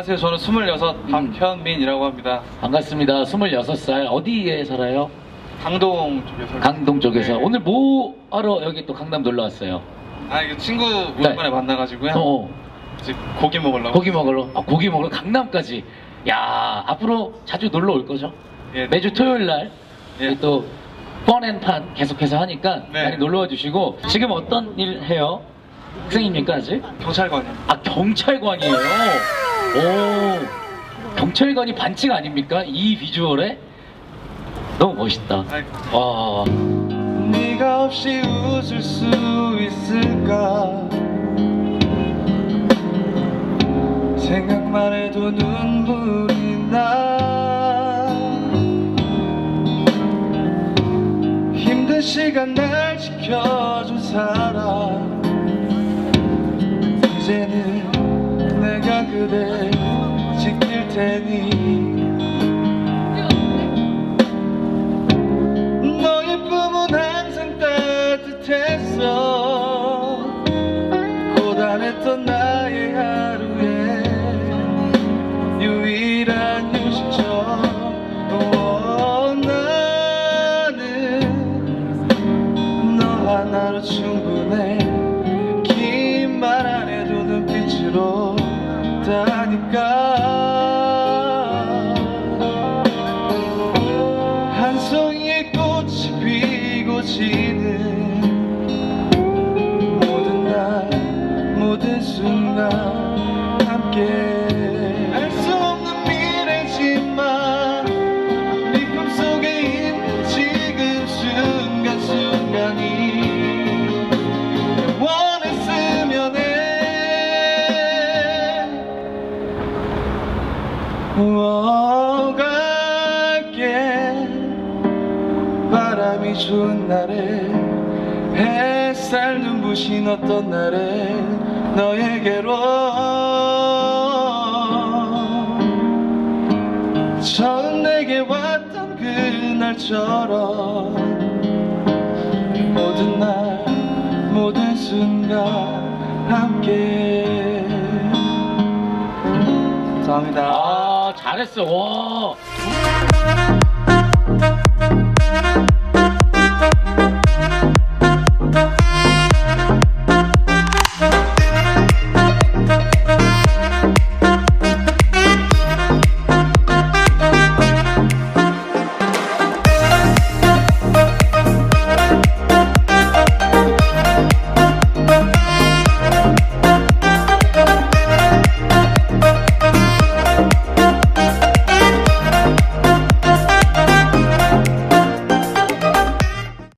안녕하세요. 저는 26 박현민이라고 합니다. 반갑습니다. 26살. 어디에 살아요? 강동 쪽에 살고 강동 쪽에서. 네. 오늘 뭐 하러 여기 또 강남 놀러 왔어요? 아 이거 친구 오랜만에 만나가지고요. 어, 이제 고기 먹으려고. 고기 먹으러. 아, 고기 먹으러 강남까지. 야, 앞으로 자주 놀러 올 거죠? 예. 매주 토요일 날. 예. 또 뻔앤판 계속해서 하니까 네. 많이 놀러 와 주시고 지금 어떤 일 해요? 학생입니까 아직? 경찰관이요. 아 경찰관이에요. 오. 경찰관이 반칙 아닙니까? 이 비주얼에? 너무 멋있다. 와. 네가 없이 웃을 수 있을까? 생각만 해도 눈물이 나. 힘든 시간 날 지켜준 사람. 이제는 테니 너의 품은 항상 따뜻했어. 고단했던 나의 하루에 유일한 휴식처. 어, 나는 너 하나로 충분해. 긴 말 안 해도 눈빛으로 다니까 꽃이 피고 지는 모든 날 모든 순간 함께. 알 수 없는 미래지만 네 꿈속에 있는 지금 순간순간이 원했으면 해 어, 갈 바람이 좋은 날에 햇살 눈부신 어떤 날에 너에게로 처음 내게 왔던 그날처럼 모든 날 모든 순간 함께. 감사합니다. 아, 잘했어. 와